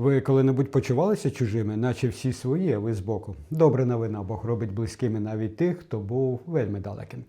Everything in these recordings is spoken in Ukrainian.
Ви коли-небудь почувалися чужими, наче всі свої, а ви збоку. Добра новина, Бог робить близькими навіть тих, хто був вельми далеким.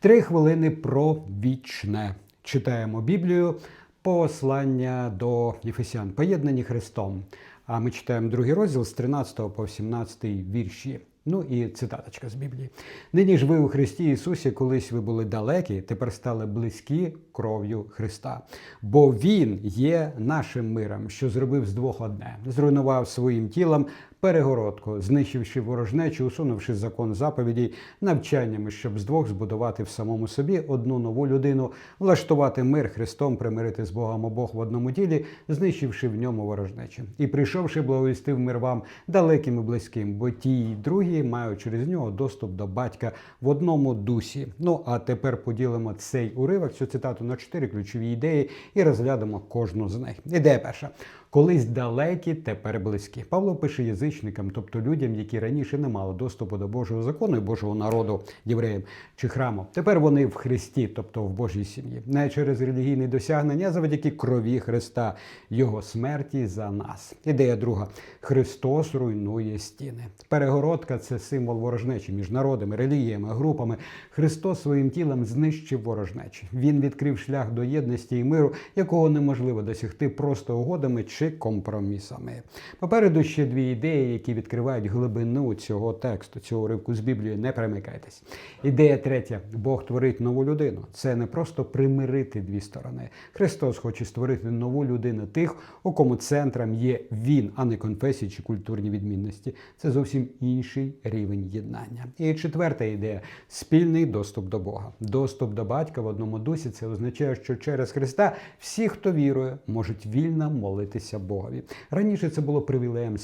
Три хвилини про вічне. Читаємо Біблію, послання до Єфесян, поєднані Христом. А ми читаємо другий розділ з 13 по 17 вірші. Ну і цитаточка з Біблії. Нині ж ви у Христі Ісусі, колись ви були далекі, тепер стали близькі кров'ю Христа. Бо Він є нашим миром, що зробив з двох одне, зруйнував своїм тілом перегородку, знищивши ворожнечу, усунувши закон заповідей, навчаннями, щоб з двох збудувати в самому собі одну нову людину, влаштувати мир Христом, примирити з Богом обох в одному тілі, знищивши в ньому ворожнечу. І прийшовши, благовістив мир вам далеким і близьким, бо ті й другі мають через нього доступ до батька в одному дусі. Ну а тепер поділимо цей уривок, цю цитату на чотири ключові ідеї і розглянемо кожну з них. Ідея перша. Колись далекі, тепер близькі. Павло пише язичникам, тобто людям, які раніше не мали доступу до Божого закону і Божого народу, євреям чи храму. Тепер вони в Христі, тобто в Божій сім'ї, не через релігійні досягнення, а завдяки крові Христа, Його смерті за нас. Ідея друга: Христос руйнує стіни. Перегородка це символ ворожнечі між народами, релігіями, групами. Христос своїм тілом знищив ворожнечі. Він відкрив шлях до єдності і миру, якого неможливо досягти просто угодами чи компромісами. Попереду ще дві ідеї, які відкривають глибину цього тексту, цього уривку з Біблії. Не перемикайтесь. Ідея третя: Бог творить нову людину. Це не просто примирити дві сторони. Христос хоче створити нову людину тих, у кому центром є він, а не конфесії чи культурні відмінності. Це зовсім інший рівень єднання. І четверта ідея спільний доступ до Бога. Доступ до батька в одному дусі це означає, що через Христа всі, хто вірує, можуть вільно молитися Богові. Раніше це було привілеєм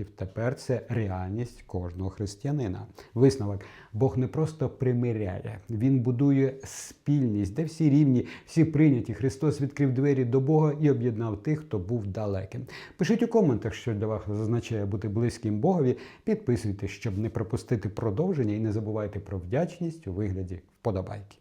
священиків, тепер це реальність кожного християнина. Висновок Бог не просто примиряє, він будує спільність, де всі рівні, всі прийняті. Христос відкрив двері до Бога і об'єднав тих, хто був далеким. Пишіть у коментах, що для вас означає бути близьким Богові. Підписуйтесь, щоб не пропустити продовження, і не забувайте про вдячність у вигляді вподобайки.